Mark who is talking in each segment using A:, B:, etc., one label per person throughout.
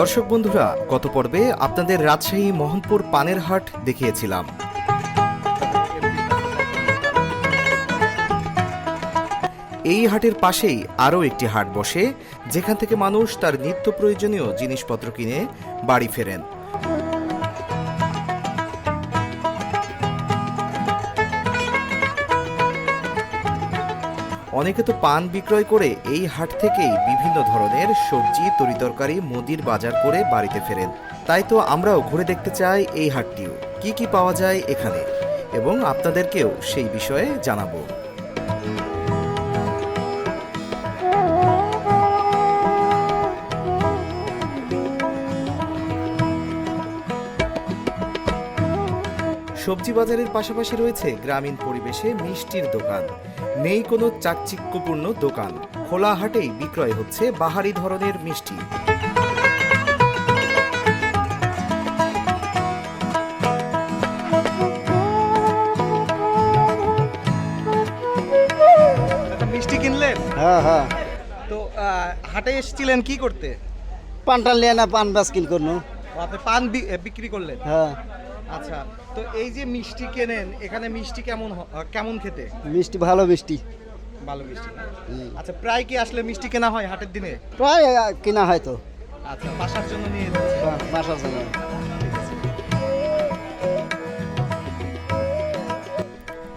A: দর্শক বন্ধুরা, গত পর্বে আপনাদের রাজশাহী মোহনপুর পানের হাট দেখিয়েছিলাম। এই হাটের পাশেই আরও একটি হাট বসে, যেখান থেকে মানুষ তার নিত্য প্রয়োজনীয় জিনিসপত্র কিনে বাড়ি ফেরেন। অনেকে তো পান বিক্রয় করে এই হাট থেকেই বিভিন্ন ধরনের সবজি, তরিতরকারি, মুদির বাজার করে বাড়িতে ফেরেন। তাই তো আমরাও ঘুরে দেখতে চাই এই হাটটিও। কি কি পাওয়া যায় এখানে? এবং আপনাদেরকেও সেই বিষয়ে জানাব। সবজি বাজারের পাশাপাশি রয়েছে গ্রামীণ পরিবেশে মিষ্টির দোকান। নেই কোনো চাকচিক্যপূর্ণ দোকান। খোলা হাটেই বিক্রয় হচ্ছে বাহারি ধরনের মিষ্টি।
B: মিষ্টি কিনলেন?
C: হ্যাঁ হ্যাঁ।
B: তো হাটে এসেছিলেন কি করতে?
C: পানটা নিয়ে না পান বাস্কিল কিন
B: ও, আপনি পান বিক্রি করলেন?
C: হ্যাঁ।
B: আচ্ছা তো এই যে মিষ্টি কেনেন এখানে মিষ্টি কেমন হ- কেমন খেতে?
C: মিষ্টি ভালো মিষ্টি।
B: ভালো মিষ্টি না? আচ্ছা প্রায় কি আসলে মিষ্টি কেনা হয় হাটের দিনে?
C: প্রায় আহ, কিনা হয় তো।
B: আচ্ছা বাসার জন্য নিয়ে যাচ্ছে।
C: বা- বাসার জন্য।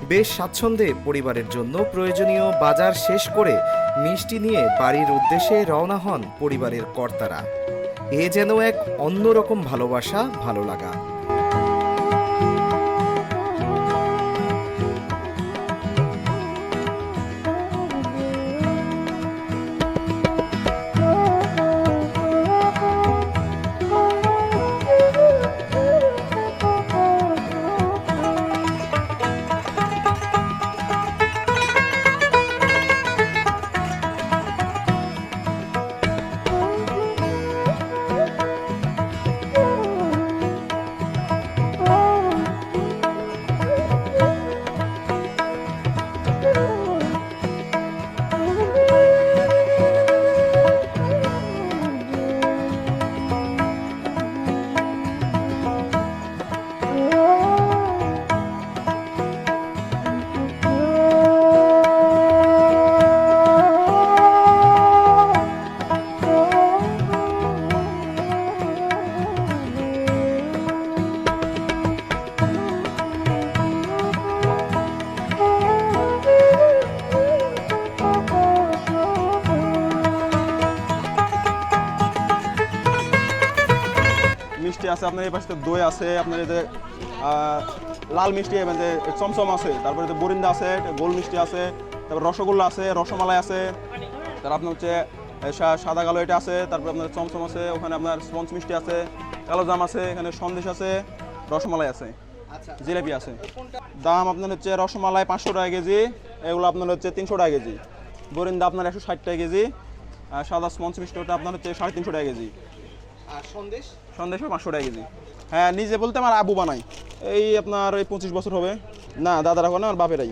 A: বেশ স্বাচ্ছন্দ্যে পরিবারের জন্য প্রয়োজনীয় বাজার শেষ করে মিষ্টি নিয়ে বাড়ির উদ্দেশ্যে রওনা হন পরিবারের কর্তারা। এ যেন এক অন্যরকম ভালোবাসা ভালো লাগা।
D: মিষ্টি আছে আপনার এই পাশে দই আছে আপনার এতে লাল মিষ্টি মানে চমচম আছে তারপরে বরিন্দা আছে গোল মিষ্টি আছে তারপর রসগোল্লা আছে রসমালাই আছে তার আপনার হচ্ছে সাদা কালো এটা আছে তারপর আপনার চমচম আছে ওখানে আপনার স্পঞ্জ মিষ্টি আছে কালো জাম আছে এখানে সন্দেশ আছে রসমালাই আছে জিলেপি আছে। দাম আপনার হচ্ছে রসমালাই পাঁচশো টাকা কেজি এগুলো আপনার হচ্ছে তিনশো টাকা কেজি বরিন্দা আপনার একশো ষাট টাকা কেজি আর সাদা স্পঞ্জ মিষ্টি ওটা আপনার হচ্ছে সাড়ে তিনশো টাকা কেজি।
B: আর সন্দেশ?
D: সন্দেশ পাঁচশো টাকা কেজি। হ্যাঁ নিজে বলতে আমার আবু বানাই এই আপনার এই পঁচিশ বছর হবে। না দাদারা করে না আমার বাপেরাই।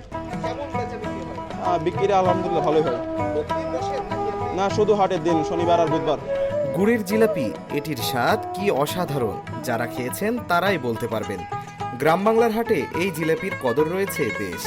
B: বিক্রি
D: আলহামদুলিল্লাহ ভালোই হয়? না শুধু হাটের দিন শনিবার আর বুধবার।
A: গুড়ের জিলাপি এটির স্বাদ কি অসাধারণ? যারা খেয়েছেন তারাই বলতে পারবেন। গ্রাম বাংলার হাটে এই জিলাপির কদর রয়েছে বেশ।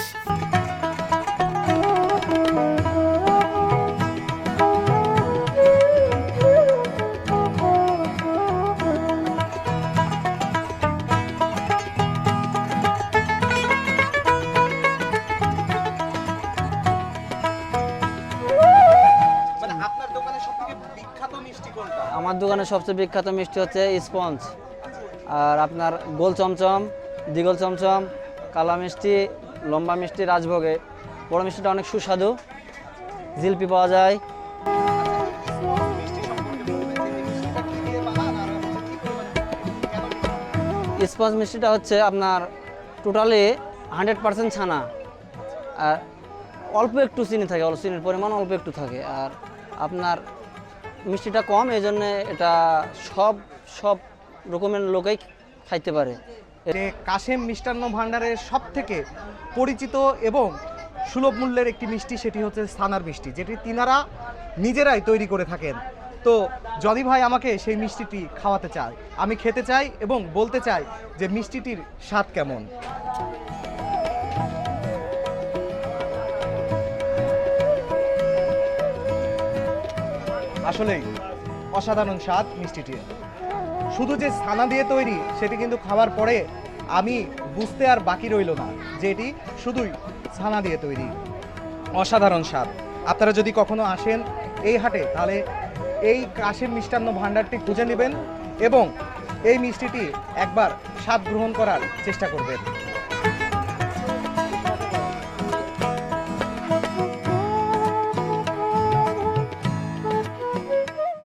E: আমার দোকানে সবচেয়ে বিখ্যাত মিষ্টি হচ্ছে স্পঞ্জ। আর আপনার গোল চমচম দ্বিগোল চমচম, কালা মিষ্টি, লম্বা মিষ্টি, রাজভোগে। বড় মিষ্টিটা অনেক সুস্বাদু। জিলপি পাওয়া যায়? স্পঞ্জ মিষ্টিটা হচ্ছে আপনার টোটালি হান্ড্রেড পার্সেন্ট ছানা। আর অল্প একটু চিনি থাকে, অল্প চিনির পরিমাণ অল্প একটু থাকে। আর আপনার মিষ্টিটা কম এই জন্যে এটা সব সব রকমের লোকেই খাইতে পারে।
B: কাশেম মিষ্টান্ন ভাণ্ডারের সব থেকে পরিচিত এবং সুলভ মূল্যের একটি মিষ্টি সেটি হচ্ছে সানার মিষ্টি, যেটি তিনারা নিজেরাই তৈরি করে থাকেন। তো জনি ভাই আমাকে সেই মিষ্টিটি খাওয়াতে চায়, আমি খেতে চাই এবং বলতে চাই যে মিষ্টিটির স্বাদ কেমন। আসলেই অসাধারণ স্বাদ মিষ্টিটির শুধু যে ছানা দিয়ে তৈরি, সেটি কিন্তু খাওয়ার পরে আমি বুঝতে আর বাকি রইল না যে এটি শুধুই ছানা দিয়ে তৈরি। অসাধারণ স্বাদ। আপনারা যদি কখনো আসেন এই হাটে, তাহলে এই কাশের মিষ্টান্ন ভাণ্ডারটি খুঁজে নেবেন এবং এই মিষ্টিটি একবার স্বাদ গ্রহণ করার চেষ্টা করবেন।